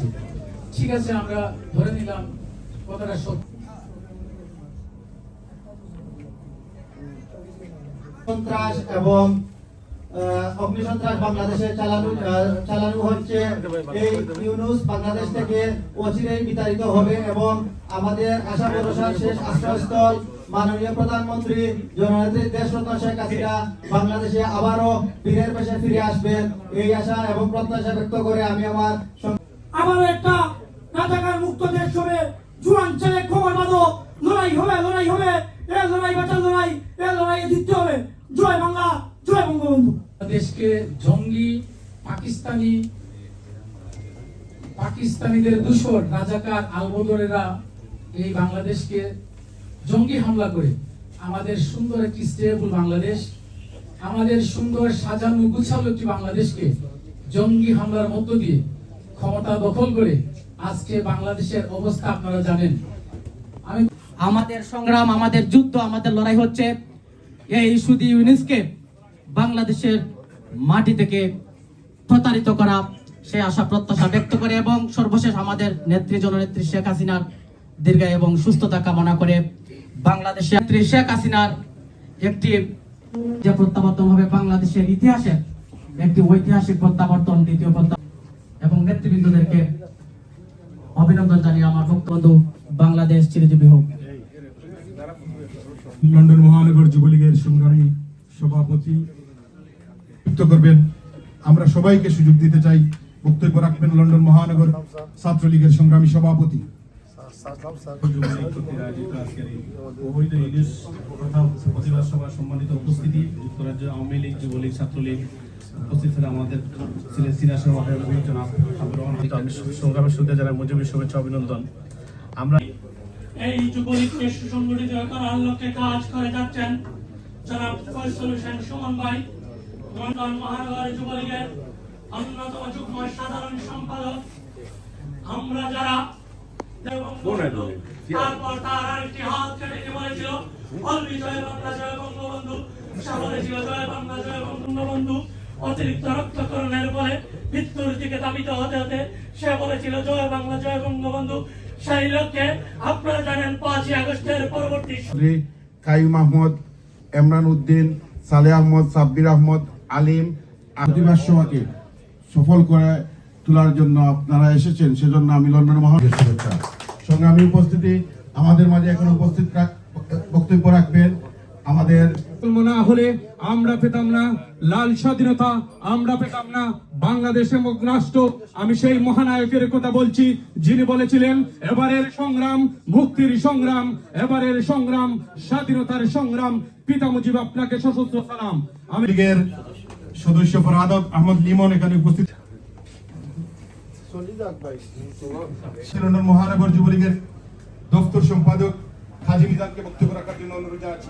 আছে ঠিক আছে, আমরা ধরে নিলাম সত্য। সন্ত্রাস এবং বাংলাদেশে চালানো চালানো হচ্ছে। এই ইউনুস বাংলাদেশ থেকে অচিরেই বিতাড়িত হবে এবং আমাদের আশা ভরসার শেষ আশ্রয়স্থল মাননীয় প্রধানমন্ত্রী জননেত্রী দেশরত্ন শেখ হাসিনা বাংলাদেশে আবারও বীরের পেশে ফিরে আসবেন। এই আশা এবং প্রত্যাশা ব্যক্ত করে আমি আমার আবারও একটা রাজাকার মুক্ত দেশ হবে। জুয়ান ছেলে খবর বাঁধো লড়াই হবে লড়াই হবে। এ লড়াই বাঁচার লড়াই, এ লড়াইয়ে জিততে হবে। জয় বাংলা, জয় বঙ্গবন্ধু। দেশকে জঙ্গি, পাকিস্তানি, পাকিস্তানিদের দূষর রাজাকার আলবদরেরা এই বাংলাদেশকে জঙ্গি হামলা করে। আমাদের সুন্দর একটি স্টেবল বাংলাদেশ, আমাদের সুন্দর সাজানো গুছালো একটি বাংলাদেশকে জঙ্গি হামলার মধ্য দিয়ে ক্ষমতা দখল করে আজকে বাংলাদেশের অবস্থা আপনারা জানেন। আমি আমাদের সংগ্রাম, আমাদের যুদ্ধ, আমাদের লড়াই হচ্ছে এই সুদি ইউনিসকে বাংলাদেশের মাটি থেকে প্রতারিত করা সে আশা প্রত্যাশা ব্যক্ত করে এবং সর্বশেষ আমাদের নেত্রী, জননেত্রী শেখ হাসিনার দীর্ঘ এবং সুস্থতা কামনা করে বাংলাদেশের নেত্রী শেখ হাসিনার একটি যে প্রত্যাবর্তন হবে বাংলাদেশের ইতিহাসে একটি ঐতিহাসিক প্রত্যাবর্তন, দ্বিতীয় প্রত্যাবর্তন। নেতৃবৃন্দদেরকে অভিনন্দন জানিয়ে আমার বক্তব্য বাংলাদেশ চিরজীবী হোক। লন্ডন মহানগর যুবলীগের সংগ্রামী সভাপতি করবেন। আমরা সবাইকে সুযোগ দিতে চাই বক্তব্য রাখবেন লন্ডন মহানগর ছাত্রলীগের সংগ্রামী সভাপতি। সম্মানিত উপস্থিতি যুক্তরাজ্য আওয়ামী লীগ যুবলীগ ছাত্রলীগ উপস্থিত ছিলেন আমাদের ছিলেন সিনিয়র সভাপতি জনাব রহমান আমি সংগ্রামের শুরুতে জানাই মুজিবের শুভেচ্ছা অভিনন্দন। আমরা এই যুবলীগকে সুসংগঠিত করার লক্ষ্যে কাজ করে যাচ্ছেন জনাব ফয়সল হোসেন সুমন ভাই লন্ডন মহানগর যুবলীগের অন্যতম যুগ্ম সাধারণ সম্পাদক। আমরা যারা তারপর তার আরেকটি হাত কেটে দিয়ে বলেছিল অলবি জয় বাংলা জয় বঙ্গবন্ধু। সে বলেছিল জয় বাংলা জয় বঙ্গবন্ধু। অতিরিক্ত রক্তকরণের ফলে মৃত্যুর দিকে দাবিত হতে হতে সে বলেছিল জয় বাংলা জয় বঙ্গবন্ধু। সেই লক্ষ্যে আপনারা জানেন পাঁচই আগস্টের পরবর্তী শ্রী কাইম আহমদ এমরান উদ্দিন সালে আহমদ সাব্বির আহমদ আলিম প্রতিবাদ সভাকে সফল করে তোলার জন্য আপনারা এসেছেন সেজন্য আমি লন্ডন মহানগর শুভেচ্ছা। সংগ্রামী উপস্থিতি আমাদের মাঝে এখন উপস্থিত রাখ- বক্তব্য রাখবেন আমাদের না হলে আমরা পেতাম না। লাল স্বাধীনতা আমরা পেতাম না। বাংলাদেশ রাষ্ট্র। আমি সেই মহানায়কের কথা বলছি যিনি বলেছিলেন এবারের সংগ্রাম মুক্তির সংগ্রাম এবারের সংগ্রাম স্বাধীনতার সংগ্রাম। পিতা মুজিব আপনাকে সশস্ত্র সালাম। আমি সদস্য ফরহাদ আহমদ লিমন এখানে উপস্থিত। লন্ডন মহানগর যুবলীগের দপ্তর সম্পাদক হাজি বিধানকে বক্তব্য রাখার জন্য অনুরোধ জানাচ্ছি।